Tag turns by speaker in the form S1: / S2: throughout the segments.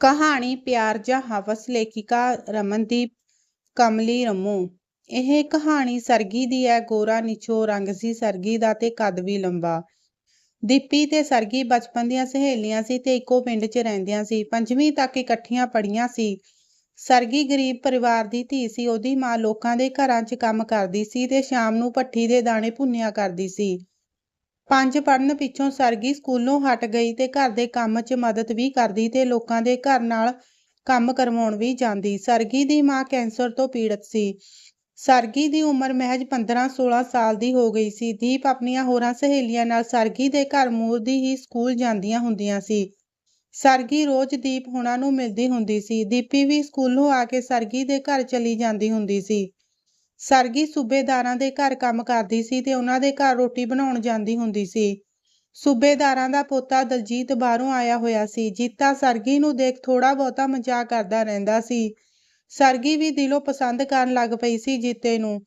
S1: ਕਹਾਣੀ ਪਿਆਰ ਜਾਂ ਹਵਸ ਲੇਖਿਕਾ ਰਮਨਦੀਪ ਕਮਲੀ ਰੰਮੂ। ਇਹ ਕਹਾਣੀ ਸਰਗੀ ਦੀ ਹੈ, ਗੋਰਾ ਨਿਚੋ ਰੰਗ ਸੀ ਸਰਗੀ ਦਾ ਤੇ ਕੱਦ ਵੀ ਲੰਬਾ। ਦੀਪੀ ਤੇ ਸਰਗੀ ਬਚਪਨ ਦੀਆਂ ਸਹੇਲੀਆਂ ਸੀ ਤੇ ਇੱਕੋ ਪਿੰਡ 'ਚ ਰਹਿੰਦੀਆਂ ਸੀ। ਪੰਜਵੀਂ ਤੱਕ ਇਕੱਠੀਆਂ ਪੜ੍ਹੀਆਂ ਸੀ। ਸਰਗੀ ਗਰੀਬ ਪਰਿਵਾਰ ਦੀ ਧੀ ਸੀ, ਉਹਦੀ ਮਾਂ ਲੋਕਾਂ ਦੇ ਘਰਾਂ 'ਚ ਕੰਮ ਕਰਦੀ ਸੀ ਤੇ ਸ਼ਾਮ ਨੂੰ ਭੱਠੀ ਦੇ ਦਾਣੇ ਭੁੰਨਿਆ ਕਰਦੀ ਸੀ। ਪੰਜ ਪੜ੍ਹਨ ਪਿੱਛੋਂ ਸਰਗੀ ਸਕੂਲੋਂ ਹਟ ਗਈ ਤੇ ਘਰ ਦੇ ਕੰਮ 'ਚ ਮਦਦ ਵੀ ਕਰਦੀ ਤੇ ਲੋਕਾਂ ਦੇ ਘਰ ਨਾਲ ਕੰਮ ਕਰਵਾਉਣ ਵੀ ਜਾਂਦੀ। ਸਰਗੀ ਦੀ ਮਾਂ ਕੈਂਸਰ ਤੋਂ ਪੀੜਤ ਸੀ। ਸਰਗੀ ਦੀ ਉਮਰ ਮਹਿਜ 15-16 ਸਾਲ ਦੀ ਹੋ ਗਈ ਸੀ। ਦੀਪ ਆਪਣੀਆਂ ਹੋਰਾਂ ਸਹੇਲੀਆਂ ਨਾਲ ਸਰਗੀ ਦੇ ਘਰ ਮੂਰ ਦੀ ਹੀ ਸਕੂਲ ਜਾਂਦੀਆਂ ਹੁੰਦੀਆਂ ਸੀ। ਸਰਗੀ ਰੋਜ਼ ਦੀਪ ਹੁਣਾਂ ਨੂੰ ਮਿਲਦੀ ਹੁੰਦੀ ਸੀ। ਦੀਪੀ ਵੀ ਸਕੂਲੋਂ ਆ ਕੇ ਸਰਗੀ ਦੇ ਘਰ ਚਲੀ ਜਾਂਦੀ ਹੁੰਦੀ ਸੀ। ਸਰਗੀ ਸੂਬੇਦਾਰਾਂ ਦੇ ਘਰ ਕੰਮ ਕਰਦੀ ਸੀ ਤੇ ਉਹਨਾਂ ਦੇ ਘਰ ਰੋਟੀ ਬਣਾਉਣ ਜਾਂਦੀ ਹੁੰਦੀ ਸੀ। ਸੂਬੇਦਾਰਾਂ ਦਾ ਪੋਤਾ ਦਲਜੀਤ ਬਾਹਰੋਂ ਆਇਆ ਹੋਇਆ ਸੀ। ਜੀਤਾ ਸਰਗੀ ਨੂੰ ਦੇਖ ਥੋੜਾ ਬਹੁਤਾ ਮਜ਼ਾਕ ਕਰਦਾ ਰਹਿੰਦਾ ਸੀ। ਸਰਗੀ ਵੀ ਦਿਲੋਂ ਪਸੰਦ ਕਰਨ ਲੱਗ ਪਈ ਸੀ ਜੀਤੇ ਨੂੰ।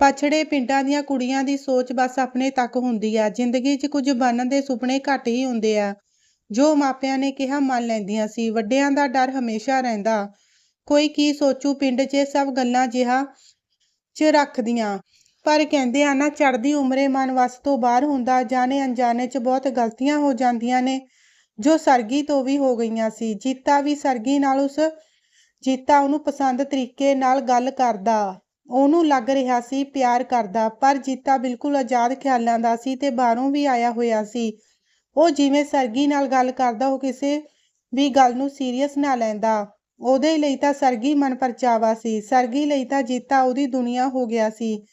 S1: ਪਛੜੇ ਪਿੰਡਾਂ ਦੀਆਂ ਕੁੜੀਆਂ ਦੀ ਸੋਚ ਬਸ ਆਪਣੇ ਤੱਕ ਹੁੰਦੀ ਆ। ਜ਼ਿੰਦਗੀ 'ਚ ਕੁਝ ਬਣਨ ਦੇ ਸੁਪਨੇ ਘੱਟ ਹੀ ਹੁੰਦੇ ਆ। ਜੋ ਮਾਪਿਆਂ ਨੇ ਕਿਹਾ ਮੰਨ ਲੈਂਦੀਆਂ ਸੀ। ਵੱਡਿਆਂ ਦਾ ਡਰ ਹਮੇਸ਼ਾ ਰਹਿੰਦਾ। ਕੋਈ ਕੀ ਸੋਚੂ, ਪਿੰਡ 'ਚ ਸਭ ਗੱਲਾਂ ਜਿਹਾ 'ਚ ਰੱਖਦੀਆਂ। ਪਰ ਕਹਿੰਦੇ ਆ ਨਾ, ਚੜ੍ਹਦੀ ਉਮਰੇ ਮਨ ਵਸ ਤੋਂ ਬਾਹਰ ਹੁੰਦਾ, ਜਾਣੇ ਅਣਜਾਣੇ 'ਚ ਬਹੁਤ ਗਲਤੀਆਂ ਹੋ ਜਾਂਦੀਆਂ ਨੇ। ਜੋ ਸਰਗੀ ਤੋਂ ਵੀ ਹੋ ਗਈਆਂ ਸੀ, ਜੀਤਾ ਵੀ ਸਰਗੀ ਨਾਲ ਉਸ, ਜੀਤਾ ਉਹਨੂੰ ਪਸੰਦ ਤਰੀਕੇ ਨਾਲ ਗੱਲ ਕਰਦਾ। ਉਹਨੂੰ ਲੱਗ ਰਿਹਾ ਸੀ, ਪਿਆਰ ਕਰਦਾ। ਪਰ ਜੀਤਾ ਬਿਲਕੁਲ ਆਜ਼ਾਦ ਖਿਆਲਾਂ ਦਾ ਸੀ ਤੇ ਬਾਹਰੋਂ ਵੀ ਆਇਆ ਹੋਇਆ ਸੀ। ਉਹ ਜਿਵੇਂ ਸਰਗੀ ਨਾਲ ਗੱਲ ਕਰਦਾ, ਉਹ ਕਿਸੇ ਵੀ ਗੱਲ ਨੂੰ ਸੀਰੀਅਸ ਨਾ ਲੈਂਦਾ। ਉਹਦੇ ਲਈ ਤਾਂ ਸਰਗੀ ਮਨ ਪਰਚਾਵਾ ਸੀ। ਸਰਗੀ ਲਈ ਤਾਂ ਜੀਤਾ ਉਹਦੀ ਦੁਨੀਆ ਹੋ ਗਿਆ ਸੀ।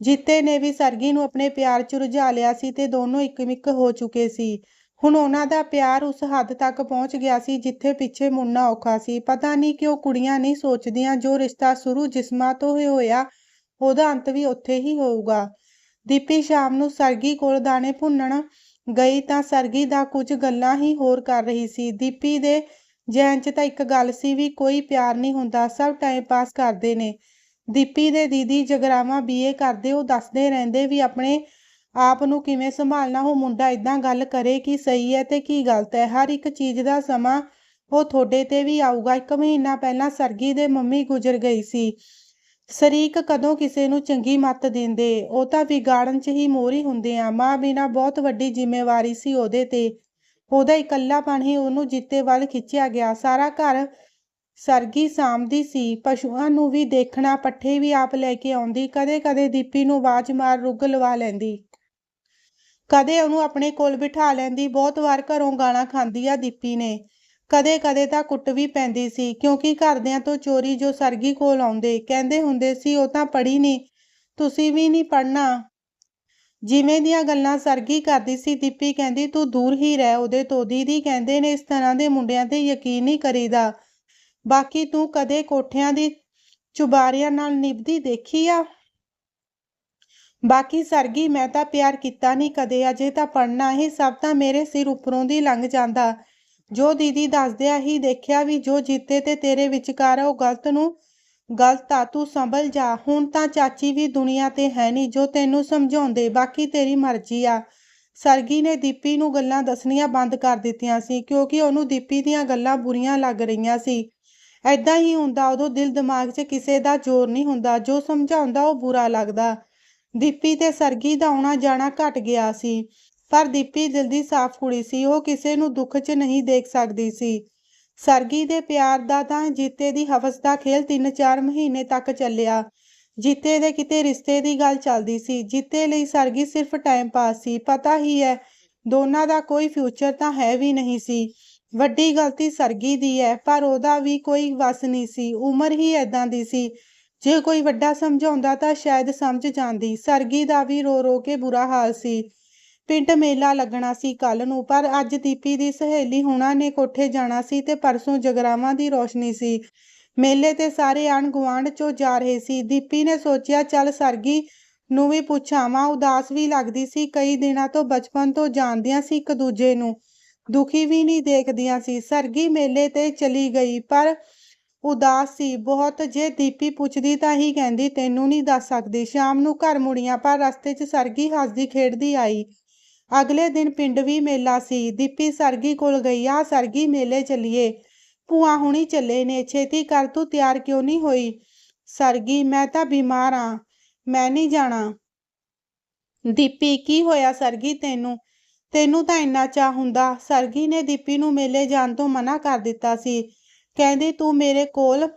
S1: ਜੀਤੇ ਨੇ ਵੀ ਸਰਗੀ ਨੂੰ ਆਪਣੇ ਪਿਆਰ 'ਚ ਰੁਝਾ ਲਿਆ ਸੀ ਤੇ ਦੋਨੋਂ ਇੱਕਮਿੱਕ ਹੋ ਚੁੱਕੇ ਸੀ। ਹੁਣ ਉਹਨਾਂ ਦਾ ਪਿਆਰ ਉਸ ਹੱਦ ਤੱਕ ਪਹੁੰਚ ਗਿਆ ਸੀ ਜਿੱਥੇ ਪਿੱਛੇ ਮੁੰਨਾ ਔਖਾ ਸੀ। ਪਤਾ ਨਹੀਂ ਕਿਉਂ ਕੁੜੀਆਂ ਨਹੀਂ ਸੋਚਦੀਆਂ ਜੋ ਰਿਸ਼ਤਾ ਸ਼ੁਰੂ ਜਿਸਮਾਂ ਤੋਂ ਹੀ ਹੋਇਆ, ਉਹਦਾ ਅੰਤ ਵੀ ਉੱਥੇ ਹੀ ਹੋਊਗਾ। ਦੀਪੀ ਸ਼ਾਮ ਨੂੰ ਸਰਗੀ ਕੋਲ ਦਾਣੇ ਭੁੰਨਣ ਗਈ ਤਾਂ ਸਰਗੀ ਦਾ ਕੁਝ ਗੱਲਾਂ ਹੀ ਹੋਰ ਕਰ ਰਹੀ ਸੀ। ਦੀਪੀ ਦੇ ਜੈਨ 'ਚ ਤਾਂ ਇੱਕ ਗੱਲ ਸੀ ਵੀ ਕੋਈ ਪਿਆਰ ਨਹੀਂ ਹੁੰਦਾ, ਸਭ ਟਾਈਮ ਪਾਸ ਕਰਦੇ ਨੇ। ਦੀਪੀ ਦੇ ਦੀਦੀ ਜਗਰਾਵਾਂ ਬੀਏ ਕਰਦੇ, ਉਹ ਦੱਸਦੇ ਰਹਿੰਦੇ ਵੀ ਆਪਣੇ ਆਪ ਨੂੰ ਕਿਵੇਂ ਸੰਭਾਲਣਾ, ਉਹ ਮੁੰਡਾ ਇਦਾਂ ਗੱਲ ਕਰੇ ਕਿ ਸਹੀ ਹੈ ਤੇ ਕੀ ਗਲਤ ਹੈ। ਹਰ ਇੱਕ ਚੀਜ਼ ਦਾ ਸਮਾਂ ਉਹ ਤੁਹਾਡੇ ਤੇ ਵੀ ਆਊਗਾ। ਇੱਕ ਮਹੀਨਾ ਪਹਿਲਾਂ ਸਰਗੀ ਦੇ ਮੰਮੀ ਗੁਜ਼ਰ ਗਈ ਸੀ। ਸ਼ਰੀਕ ਕਦੋਂ ਕਿਸੇ ਨੂੰ ਚੰਗੀ ਮੱਤ ਦਿੰਦੇ? ਉਹ ਤਾਂ ਵਿਗਾੜਨ 'ਚ ਹੀ ਮੋਰੀ ਹੁੰਦੇ ਆ। ਮਾਂ ਬਿਨਾ ਬਹੁਤ ਵੱਡੀ ਜ਼ਿੰਮੇਵਾਰੀ ਸੀ ਉਹਦੇ ਤੇ। ਉਹਦਾ ਇਕੱਲਾਪਣ ਹੀ ਉਹਨੂੰ ਜਿੱਤੇ ਵੱਲ ਖਿੱਚਿਆ ਗਿਆ। ਸਾਰਾ ਘਰ ਸਰਗੀ ਸਾਂਭਦੀ ਸੀ। ਪਸ਼ੂਆਂ ਨੂੰ ਵੀ ਦੇਖਣਾ, ਪੱਠੇ ਵੀ ਆਪ ਲੈ ਕੇ ਆਉਂਦੀ। ਕਦੇ-ਕਦੇ ਦੀਪੀ ਨੂੰ ਆਵਾਜ਼ ਮਾਰ ਰੁੱਗ ਲਵਾ ਲੈਂਦੀ। ਕਦੇ ਉਹਨੂੰ ਆਪਣੇ ਕੋਲ ਬਿਠਾ ਲੈਂਦੀ। ਬਹੁਤ ਵਾਰ ਘਰੋਂ ਗਾਲਾਂ ਖਾਂਦੀ ਆ ਦੀਪੀ ਨੇ। ਕਦੇ-ਕਦੇ ਤਾਂ ਕੁੱਟ ਵੀ ਪੈਂਦੀ ਸੀ, ਕਿਉਂਕਿ ਘਰਦਿਆਂ ਤੋਂ ਚੋਰੀ ਜੋ ਸਰਗੀ ਕੋਲ ਆਉਂਦੇ, ਕਹਿੰਦੇ ਹੁੰਦੇ ਸੀ, ਉਹ ਤਾਂ ਪੜ੍ਹੀ ਨਹੀਂ ਤੁਸੀਂ ਵੀ ਨਹੀਂ ਪੜ੍ਹਨਾ। ਜਿਵੇਂ ਦੀਆਂ ਗੱਲਾਂ ਸਰਗੀ ਕਰਦੀ ਸੀ, ਦੀਪੀ ਕਹਿੰਦੀ, ਤੂੰ ਦੂਰ ਹੀ ਰਹਿ, ਉਹਦੇ ਤੋਂ ਦੀਦੀ ਕਹਿੰਦੇ ਨੇ ਇਸ ਤਰ੍ਹਾਂ ਦੇ ਮੁੰਡਿਆਂ ਤੇ ਯਕੀਨ ਨਹੀਂ ਕਰੀਦਾ। ਬਾਕੀ ਤੂੰ ਕਦੇ ਕੋਠਿਆਂ ਦੀ ਚੁਬਾਰੀਆਂ ਨਾਲ ਨਿਭਦੀ ਦੇਖੀ ਆ? ਬਾਕੀ ਸਰਗੀ, ਮੈਂ ਤਾਂ ਪਿਆਰ ਕੀਤਾ ਨਹੀਂ ਕਦੇ, ਅਜੇ ਤਾਂ ਪੜਨਾ ਹੀ, ਸਭ ਤਾਂ ਮੇਰੇ ਸਿਰ ਉੱਪਰੋਂ ਦੀ ਲੰਘ ਜਾਂਦਾ। ਜੋ ਦੀਦੀ ਦੱਸਦਿਆ ਹੀ ਦੇਖਿਆ ਵੀ ਜੋ ਜੀਤੇ ਤੇ ਤੇਰੇ ਵਿਚਕਾਰ ਉਹ ਗਲਤ ਨੂੰ ਗਲਤ ਆ ਤੂੰ ਸੰਭਲ ਜਾ, ਹੁਣ ਤਾਂ ਚਾਚੀ ਵੀ ਦੁਨੀਆ ਤੇ ਹੈ ਨਹੀਂ ਜੋ ਤੈਨੂੰ ਸਮਝਾਉਂਦੇ, ਬਾਕੀ ਤੇਰੀ ਮਰਜ਼ੀ ਆ। ਸਰਗੀ ਨੇ ਦੀਪੀ ਨੂੰ ਗੱਲਾਂ ਦੱਸਣੀਆਂ ਬੰਦ ਕਰ ਦਿੱਤੀਆਂ ਸੀ, ਕਿਉਂਕਿ ਉਹਨੂੰ ਦੀਪੀ ਦੀਆਂ ਗੱਲਾਂ ਬੁਰੀਆਂ ਲੱਗ ਰਹੀਆਂ ਸੀ। ਐਦਾਂ ਹੀ ਹੁੰਦਾ, ਉਦੋਂ ਦਿਲ ਦਿਮਾਗ 'ਚ ਕਿਸੇ ਦਾ ਜ਼ੋਰ ਨਹੀਂ ਹੁੰਦਾ, ਜੋ ਸਮਝਾਉਂਦਾ ਉਹ ਬੁਰਾ ਲੱਗਦਾ। ਦੀਪੀ ਤੇ ਸਰਗੀ ਦਾ ਆਉਣਾ ਜਾਣਾ ਘਟ ਗਿਆ ਸੀ, ਪਰ ਦੀਪੀ ਦਿਲ ਦੀ ਸਾਫ਼ ਕੁੜੀ ਸੀ, ਉਹ ਕਿਸੇ ਨੂੰ ਦੁੱਖ 'ਚ ਨਹੀਂ ਦੇਖ ਸਕਦੀ ਸੀ। ਸਰਗੀ ਦੇ ਪਿਆਰ ਦਾ ਤਾਂ ਜੀਤੇ ਦੀ ਹਵਸ ਦਾ ਖੇਲ 3-4 ਮਹੀਨੇ ਤੱਕ ਚੱਲਿਆ। ਜੀਤੇ ਦੇ ਕਿਤੇ ਰਿਸ਼ਤੇ ਦੀ ਗੱਲ ਚੱਲਦੀ ਸੀ। ਜੀਤੇ ਲਈ ਸਰਗੀ ਸਿਰਫ ਟਾਈਮ ਪਾਸ ਸੀ। ਪਤਾ ਹੀ ਹੈ, ਦੋਨਾਂ ਦਾ ਕੋਈ ਫਿਊਚਰ ਤਾਂ ਹੈ ਵੀ ਨਹੀਂ ਸੀ। ਵੱਡੀ ਗਲਤੀ ਸਰਗੀ ਦੀ ਹੈ, ਪਰ ਉਹਦਾ ਵੀ ਕੋਈ ਵਸ ਨਹੀਂ ਸੀ। ਉਮਰ ਹੀ ਐਦਾਂ ਦੀ ਸੀ। ਜੇ ਕੋਈ ਵੱਡਾ ਸਮਝਾਉਂਦਾ ਤਾਂ ਸ਼ਾਇਦ ਸਮਝ ਜਾਂਦੀ। ਸਰਗੀ ਦਾ ਵੀ ਰੋ ਰੋ ਕੇ ਬੁਰਾ ਹਾਲ ਸੀ। ਪਿੰਡ ਮੇਲਾ ਲੱਗਣਾ ਸੀ ਕੱਲ ਨੂੰ, ਪਰ ਅੱਜ ਦੀਪੀ ਦੀ ਸਹੇਲੀ ਹੁਣਾਂ ਨੇ ਕੋਠੇ ਜਾਣਾ ਸੀ ਤੇ ਪਰਸੋਂ ਜਗਰਾਵਾਂ ਦੀ ਰੋਸ਼ਨੀ ਸੀ। ਮੇਲੇ ਤੇ ਸਾਰੇ ਆਣ ਗੁਆਂਢ ਚੋਂ ਜਾ ਰਹੇ ਸੀ। ਦੀਪੀ ਨੇ ਸੋਚਿਆ, ਚੱਲ ਸਰਗੀ ਨੂੰ ਵੀ ਪੁੱਛਾਵਾਂ, ਉਦਾਸ ਵੀ ਲੱਗਦੀ ਸੀ, ਕਈ ਦਿਨਾਂ ਤੋਂ ਬਚਪਨ ਤੋਂ ਜਾਣਦੀਆਂ ਸੀ ਇੱਕ ਦੂਜੇ ਨੂੰ। ਦੁਖੀ ਵੀ ਨਹੀਂ ਦੇਖਦੀਆਂ ਸੀ। ਸਰਗੀ ਮੇਲੇ ਤੇ ਚਲੀ ਗਈ, ਪਰ ਉਦਾਸ ਸੀ। ਬਹੁਤ, ਜੇ ਦੀਪੀ ਪੁੱਛਦੀ ਤਾਂ ਹੀ ਕਹਿੰਦੀ, ਤੈਨੂੰ ਨਹੀਂ ਦੱਸ ਸਕਦੀ। ਸ਼ਾਮ ਨੂੰ ਘਰ ਮੁੜੀਆਂ, ਪਰ ਰਸਤੇ 'ਚ ਸਰਗੀ ਹੱਸਦੀ ਖੇਡਦੀ ਆਈ। ਅਗਲੇ ਦਿਨ ਪਿੰਡ ਵੀ ਮੇਲਾ ਸੀ। ਦੀਪੀ ਸਰਗੀ ਕੋਲ ਗਈ। ਆ ਸਰਗੀ, ਮੇਲੇ ਚੱਲੀਏ। ਭੂਆ ਹੁਣੀ ਚੱਲੇ ਨੇ। ਛੇਤੀ ਕਰ, ਤੂੰ ਤਿਆਰ ਕਿਉਂ ਨਹੀਂ ਹੋਈ? ਸਰਗੀ, ਮੈਂ ਤਾਂ ਬਿਮਾਰ ਆਂ। ਮੈਂ ਨਹੀਂ ਜਾਣਾ। ਦੀਪੀ, ਕੀ ਹੋਇਆ ਸਰਗੀ ਤੈਨੂੰ? ਤੈਨੂੰ ਤਾਂ ਇੰਨਾ ਚਾਹ ਹੁੰਦਾ। ਸਰਗੀ ਨੇ ਦੀਪੀ ਨੂੰ ਮੇਲੇ ਜਾਣ ਤੋਂ ਮਨਾ ਕਰ ਦਿੱਤਾ ਸੀ। ਕਹਿੰਦੀ, ਤੂੰ ਮੇਰੇ ਕੋਲ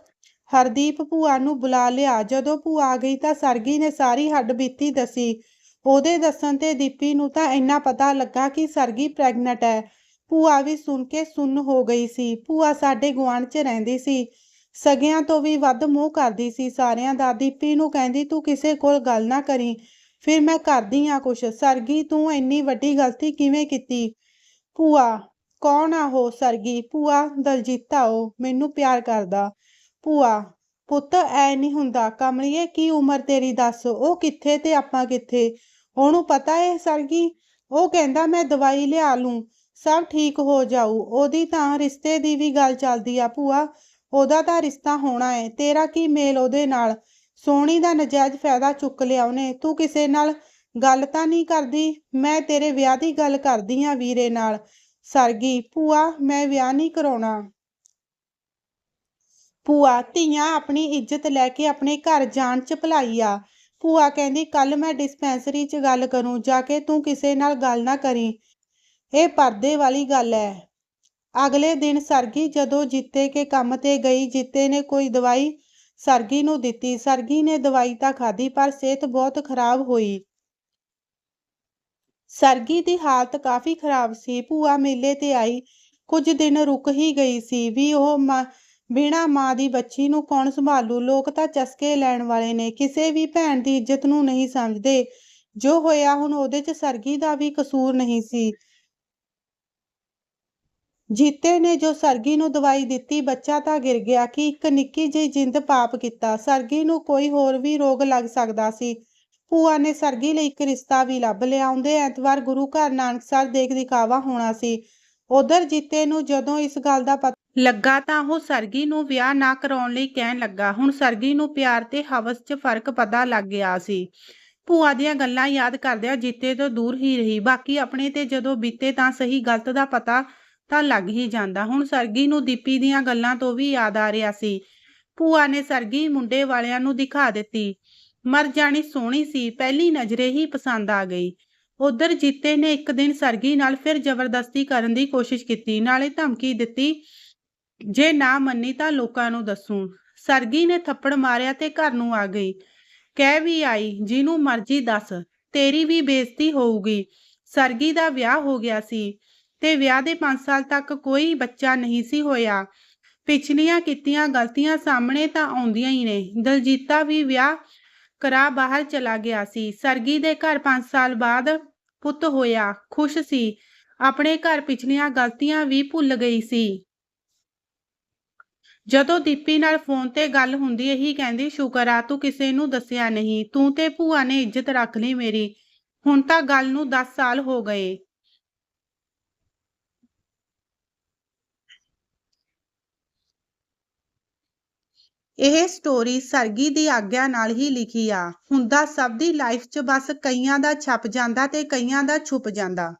S1: ਹਰਦੀਪ ਭੂਆ ਨੂੰ ਬੁਲਾ ਲਿਆ। ਜਦੋਂ ਭੂਆ ਆ ਗਈ ਤਾਂ ਸਰਗੀ ਨੇ ਸਾਰੀ ਹੱਡ ਬੀਤੀ ਦੱਸੀ। ਉਹਦੇ ਦੱਸਣ ਤੇ ਦੀਪੀ ਨੂੰ ਤਾਂ ਇੰਨਾ ਪਤਾ ਲੱਗਾ ਕਿ ਸਰਗੀ ਪ੍ਰੈਗਨੈਂਟ ਹੈ। ਭੂਆ ਵੀ ਸੁਣ ਕੇ ਸੁੰਨ ਹੋ ਗਈ ਸੀ। ਭੂਆ ਸਾਡੇ ਗੁਆਂਢ 'ਚ ਰਹਿੰਦੀ ਸੀ। ਸਗਿਆਂ ਤੋਂ ਵੀ ਵੱਧ ਮੋਹ ਕਰਦੀ ਸੀ ਸਾਰਿਆਂ ਦਾ। ਦੀਪੀ ਨੂੰ ਕਹਿੰਦੀ, ਤੂੰ ਕਿਸੇ ਕੋਲ ਗੱਲ ਨਾ ਕਰੀ। ਫਿਰ ਮੈਂ ਕਰਦੀ ਆ ਕੁਛ। ਸਰਗੀ, ਤੂੰ ਇੰਨੀ ਵੱਡੀ ਗਲਤੀ ਕਿਵੇਂ ਕੀਤੀ? ਭੂਆ, ਕੌਣ ਆ ਉਹ ਸਰਗੀ? ਭੂਆ, ਦਲਜੀਤਾ ਉਹ। ਮੈਨੂੰ ਪਿਆਰ ਕਰਦਾ। ਭੂਆ, ਪੁੱਤ, ਐ ਨਹੀਂ ਹੁੰਦਾ। ਕਮਲੀਏ, ਕੀ ਉਮਰ ਤੇਰੀ? ਦੱਸ। ਉਹ ਕਿੱਥੇ ਤੇ ਆਪਾਂ ਕਿੱਥੇ? ਉਹਨੂੰ ਪਤਾ ਏ ਸਰਗੀ? ਉਹ ਕਹਿੰਦਾ, ਮੈਂ ਦਵਾਈ ਲਿਆ ਲੂੰ, ਸਭ ਠੀਕ ਹੋ ਜਾਊ। ਉਹਦੀ ਤਾਂ ਰਿਸ਼ਤੇ ਦੀ ਵੀ ਗੱਲ ਚੱਲਦੀ ਆ ਭੂਆ। ਉਹਦਾ ਤਾਂ ਰਿਸ਼ਤਾ ਹੋਣਾ ਏ। ਤੇਰਾ ਕੀ ਮੇਲ ਉਹਦੇ ਨਾਲ? ਸੋਹਣੀ ਦਾ ਨਜਾਇਜ਼ ਫਾਇਦਾ ਚੁੱਕ ਲਿਆ ਉਹਨੇ। ਤੂੰ ਕਿਸੇ ਨਾਲ ਗੱਲ ਤਾਂ ਨਹੀਂ ਕਰਦੀ? ਮੈਂ ਤੇਰੇ ਵਿਆਹ ਦੀ ਗੱਲ ਕਰਦੀ ਆ ਵੀਰੇ ਨਾਲ। ਸਰਗੀ, ਭੂਆ, ਮੈਂ ਵਿਆਹ ਨਹੀਂ ਕਰਾਉਣਾ। ਭੂਆ, ਧੀਆਂ ਆਪਣੀ ਇੱਜ਼ਤ ਲੈ ਕੇ ਆਪਣੇ ਘਰ ਜਾਣ ਚ ਭਲਾਈ ਆ। ਭੂਆ ਕਹਿੰਦੀ ਕੱਲ ਮੈਂ ਡਿਸਪੈਂਸਰੀ ਚ ਗੱਲ ਕਰੂੰ, ਜਾ ਕੇ ਤੂੰ ਕਿਸੇ ਨਾਲ ਗੱਲ ਨਾ ਕਰੀ। ਇਹ ਪਰਦੇ ਵਾਲੀ ਗੱਲ ਹੈ ਅਗਲੇ ਦਿਨ ਸਰਗੀ ਜਦੋਂ ਜੀਤੇ ਕੇ ਕੰਮ ਤੇ ਗਈ, ਜੀਤੇ ਨੇ ਕੋਈ ਦਵਾਈ ਸਰਗੀ ਨੂੰ ਦਿੱਤੀ। ਸਰਗੀ ਨੇ ਦਵਾਈ ਤਾਂ ਖਾਧੀ, ਪਰ ਸਿਹਤ ਬਹੁਤ ਖਰਾਬ ਹੋਈ। ਸਰਗੀ ਦੀ ਹਾਲਤ ਕਾਫੀ ਖਰਾਬ ਸੀ। ਭੂਆ ਮੇਲੇ ਤੇ ਆਈ। ਕੁਝ ਦਿਨ ਰੁਕ ਹੀ ਗਈ ਸੀ। ਵੀ ਉਹ ਬਿਨਾਂ ਮਾਂ ਦੀ ਬੱਚੀ ਨੂੰ ਕੌਣ ਸੰਭਾਲੂ? ਲੋਕ ਤਾਂ ਚਸਕੇ ਲੈਣ ਵਾਲੇ ਨੇ। ਕਿਸੇ ਵੀ ਭੈਣ ਦੀ ਇੱਜ਼ਤ ਨੂੰ ਨਹੀਂ ਸਮਝਦੇ। ਜੋ ਹੋਇਆ ਹੁਣ ਉਹਦੇ 'ਚ ਸਰਗੀ ਦਾ ਵੀ ਕਸੂਰ ਨਹੀਂ ਸੀ। ਜੀਤੇ ਨੇ ਜੋ ਸਰਗੀ ਨੂੰ ਦਵਾਈ ਦਿੱਤੀ, ਬੱਚਾ ਤਾਂ ਗਿਰ ਗਿਆ ਕਿ ਇੱਕ ਨਿੱਕੀ ਜਿਹੀ ਜਿੰਦ ਪਾਪ ਕੀਤਾ। ਸਰਗੀ ਨੂੰ ਕੋਈ ਹੋਰ ਵੀ ਰੋਗ ਲੱਗ ਸਕਦਾ ਸੀ। ਭੂਆ ਨੇ ਸਰਗੀ ਲਈ ਇੱਕ ਰਿਸ਼ਤਾ ਵੀ ਲੱਭ ਲਿਆ। ਆਉਂਦੇ ਐਤਵਾਰ ਗੁਰੂ ਘਰ ਨਾਨਕਸਰ ਦੇਖ ਦਿਖਾਵਾ ਹੋਣਾ ਸੀ। ਉਧਰ ਜੀਤੇ ਨੂੰ ਜਦੋਂ ਇਸ ਗੱਲ ਦਾ ਪਤਾ ਲੱਗਾ ਤਾਂ ਉਹ ਸਰਗੀ ਨੂੰ ਵਿਆਹ ਨਾ ਕਰਾਉਣ ਲਈ ਕਹਿਣ ਲੱਗਾ। ਹੁਣ ਸਰਗੀ ਨੂੰ ਪਿਆਰ ਤੇ ਹਵਸ 'ਚ ਫ਼ਰਕ ਪਤਾ ਲੱਗ ਗਿਆ ਸੀ। ਭੂਆ ਦੀਆਂ ਗੱਲਾਂ ਯਾਦ ਕਰਦਿਆਂ ਜੀਤੇ ਤੋਂ ਦੂਰ ਹੀ ਰਹੀ। ਬਾਕੀ ਆਪਣੇ ਤੇ ਜਦੋਂ ਬੀਤੇ ਤਾਂ ਸਹੀ ਗਲਤ ਦਾ ਪਤਾ ਤਾਂ ਲੱਗ ਹੀ ਜਾਂਦਾ। ਹੁਣ ਸਰਗੀ ਨੂੰ ਦੀਪੀ ਦੀਆਂ ਗੱਲਾਂ ਤੋਂ ਵੀ ਯਾਦ ਆ ਰਿਹਾ ਸੀ। ਭੂਆ ਨੇ ਸਰਗੀ ਮੁੰਡੇ ਵਾਲਿਆਂ ਨੂੰ ਦਿਖਾ ਦਿੱਤੀ। ਮਰ ਜਾਣੀ ਸੋਹਣੀ ਸੀ, ਪਹਿਲੀ ਨਜ਼ਰੇ ਹੀ ਪਸੰਦ ਆ ਗਈ। ਉਧਰ ਜੀਤੇ ਨੇ ਇੱਕ ਦਿਨ ਸਰਗੀ ਨਾਲ ਫਿਰ ਜ਼ਬਰਦਸਤੀ ਕਰਨ ਦੀ ਕੋਸ਼ਿਸ਼ ਕੀਤੀ। ਨਾਲੇ ਧਮਕੀ ਦਿੱਤੀ ਜੇ ਨਾ ਮੰਨੀ ਤਾਂ ਲੋਕਾਂ ਨੂੰ ਦੱਸੂ। ਸਰਗੀ ਨੇ ਥੱਪੜ ਮਾਰਿਆ ਤੇ ਘਰ ਨੂੰ ਆ ਗਈ। ਕਹਿ ਵੀ ਆਈ, ਜਿਹਨੂੰ ਮਰਜ਼ੀ ਦੱਸ, ਤੇਰੀ ਵੀ ਬੇਇੱਜ਼ਤੀ ਹੋਊਗੀ। ਸਰਗੀ ਦਾ ਵਿਆਹ ਹੋ ਗਿਆ ਸੀ ਤੇ ਵਿਆਹ ਦੇ 5 ਸਾਲ ਤੱਕ ਕੋਈ ਬੱਚਾ ਨਹੀਂ ਸੀ ਹੋਇਆ। ਪਿਛਲੀਆਂ ਕੀਤੀਆਂ ਗਲਤੀਆਂ ਸਾਹਮਣੇ ਤਾਂ ਆਉਂਦੀਆਂ ਹੀ ਨੇ। ਦਲਜੀਤਾ ਵੀ ਵਿਆਹ ਕਰਾ ਬਾਹਰ ਚਲਾ ਗਿਆ ਸੀ। ਸਰਗੀ ਦੇ ਘਰ 5 ਸਾਲ ਬਾਅਦ ਪੁੱਤ ਹੋਇਆ, ਖੁਸ਼ ਸੀ। ਆਪਣੇ ਘਰ ਪਿਛਲੀਆਂ ਗਲਤੀਆਂ ਵੀ ਭੁੱਲ ਗਈ ਸੀ। ਜਦੋਂ ਦੀਪੀ ਨਾਲ ਫੋਨ ਤੇ ਗੱਲ ਹੁੰਦੀ, ਇਹੀ ਕਹਿੰਦੀ, ਸ਼ੁਕਰ ਆ, ਤੂੰ ਕਿਸੇ ਨੂੰ ਦੱਸਿਆ ਨਹੀਂ। ਤੂੰ ਤੇ ਭੂਆ ਨੇ ਇੱਜ਼ਤ ਰੱਖ ਲਈ ਮੇਰੀ। ਹੁਣ ਤਾਂ ਗੱਲ ਨੂੰ 10 ਸਾਲ ਹੋ ਗਏ। ਇਹ ਸਟੋਰੀ ਸਰਗੀ ਦੀ ਆਗਿਆ ਨਾਲ ਹੀ ਲਿਖੀ ਆ। ਹੁੰਦਾ ਸਭ ਦੀ ਲਾਈਫ 'ਚ ਬਸ ਕਈਆਂ ਦਾ ਛਪ ਜਾਂਦਾ ਤੇ ਕਈਆਂ ਦਾ ਛੁਪ ਜਾਂਦਾ।